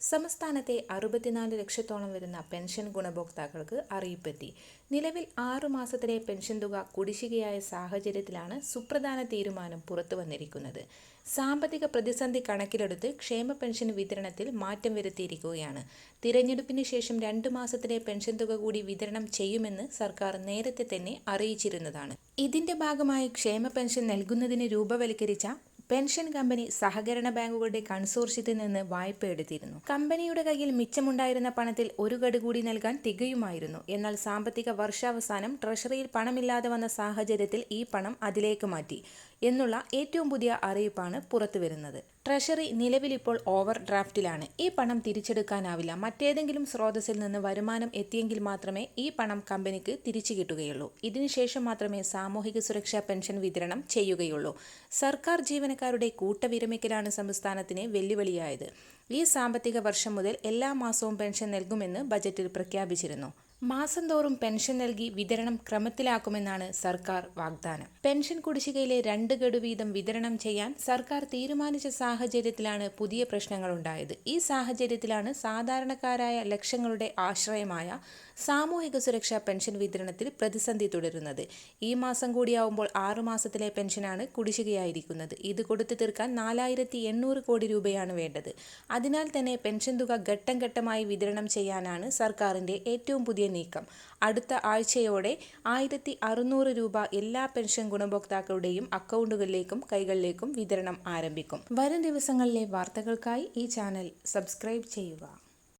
സംസ്ഥാനത്തെ അറുപത്തിനാല് ലക്ഷത്തോളം വരുന്ന പെൻഷൻ ഗുണഭോക്താക്കൾക്ക് അറിയിപ്പെത്തി. നിലവിൽ ആറു മാസത്തിലെ പെൻഷൻ തുക കുടിശ്ശികയായ സാഹചര്യത്തിലാണ് സുപ്രധാന തീരുമാനം പുറത്തു വന്നിരിക്കുന്നത്. സാമ്പത്തിക പ്രതിസന്ധി കണക്കിലെടുത്ത് ക്ഷേമ പെൻഷൻ വിതരണത്തിൽ മാറ്റം വരുത്തിയിരിക്കുകയാണ്. തിരഞ്ഞെടുപ്പിന് ശേഷം രണ്ടു മാസത്തിലെ പെൻഷൻ തുക കൂടി വിതരണം ചെയ്യുമെന്ന് സർക്കാർ നേരത്തെ തന്നെ അറിയിച്ചിരുന്നതാണ്. ഇതിന്റെ ഭാഗമായി ക്ഷേമ പെൻഷൻ നൽകുന്നതിന് രൂപവൽക്കരിച്ച പെൻഷൻ കമ്പനി സഹകരണ ബാങ്കുകളുടെ കൺസോർഷ്യത്തിൽ നിന്ന് വായ്പ എടുത്തിരുന്നു. കമ്പനിയുടെ കയ്യിൽ മിച്ചമുണ്ടായിരുന്ന പണത്തിൽ ഒരു ഗഡു കൂടി നൽകാൻ തികയുമായിരുന്നു. എന്നാൽ സാമ്പത്തിക വർഷാവസാനം ട്രഷറിയിൽ പണമില്ലാതെ വന്ന സാഹചര്യത്തിൽ ഈ പണം അതിലേക്ക് മാറ്റി. എന്നുള്ള ഏറ്റവും പുതിയ അറിയിപ്പാണ് പുറത്തു വരുന്നത്. ട്രഷറി നിലവിലിപ്പോൾ ഓവർ ഡ്രാഫ്റ്റിലാണ്. ഈ പണം തിരിച്ചെടുക്കാനാവില്ല. മറ്റേതെങ്കിലും സ്രോതസ്സിൽ നിന്ന് വരുമാനം എത്തിയെങ്കിൽ മാത്രമേ ഈ പണം കമ്പനിക്ക് തിരിച്ചു കിട്ടുകയുള്ളൂ. ഇതിനുശേഷം മാത്രമേ സാമൂഹിക സുരക്ഷാ പെൻഷൻ വിതരണം ചെയ്യുകയുള്ളൂ. സർക്കാർ ജീവനക്കാരുടെ കൂട്ടവിരമിക്കലാണ് സംസ്ഥാനത്തിന് വെല്ലുവിളിയായത്. ഈ സാമ്പത്തിക വർഷം മുതൽ എല്ലാ മാസവും പെൻഷൻ നൽകുമെന്ന് ബജറ്റിൽ പ്രഖ്യാപിച്ചിരുന്നു. മാസം തോറും പെൻഷൻ നൽകി വിതരണം ക്രമത്തിലാക്കുമെന്നാണ് സർക്കാർ വാഗ്ദാനം. പെൻഷൻ കുടിശ്ശികയിലെ രണ്ട് ഗഡു വീതം വിതരണം ചെയ്യാൻ സർക്കാർ തീരുമാനിച്ച സാഹചര്യത്തിലാണ് പുതിയ പ്രശ്നങ്ങളുണ്ടായത്. ഈ സാഹചര്യത്തിലാണ് സാധാരണക്കാരായ ലക്ഷങ്ങളുടെ ആശ്രയമായ സാമൂഹിക സുരക്ഷാ പെൻഷൻ വിതരണത്തിൽ പ്രതിസന്ധി തുടരുന്നത്. ഈ മാസം കൂടിയാവുമ്പോൾ ആറുമാസത്തിലെ പെൻഷനാണ് കുടിശ്ശികയായിരിക്കുന്നത്. ഇത് കൊടുത്തു തീർക്കാൻ നാലായിരത്തി എണ്ണൂറ് കോടി രൂപയാണ് വേണ്ടത്. അതിനാൽ തന്നെ പെൻഷൻ തുക ഘട്ടം ഘട്ടമായി വിതരണം ചെയ്യാനാണ് സർക്കാരിന്റെ ഏറ്റവും പുതിയ നീക്കം. അടുത്ത ആഴ്ചയോടെ ആയിരത്തി അറുന്നൂറ് രൂപ എല്ലാ പെൻഷൻ ഗുണഭോക്താക്കളുടെയും അക്കൗണ്ടുകളിലേക്കും കൈകളിലേക്കും വിതരണം ആരംഭിക്കും. വരും ദിവസങ്ങളിലെ വാർത്തകൾക്കായി ഈ ചാനൽ സബ്സ്ക്രൈബ് ചെയ്യുക.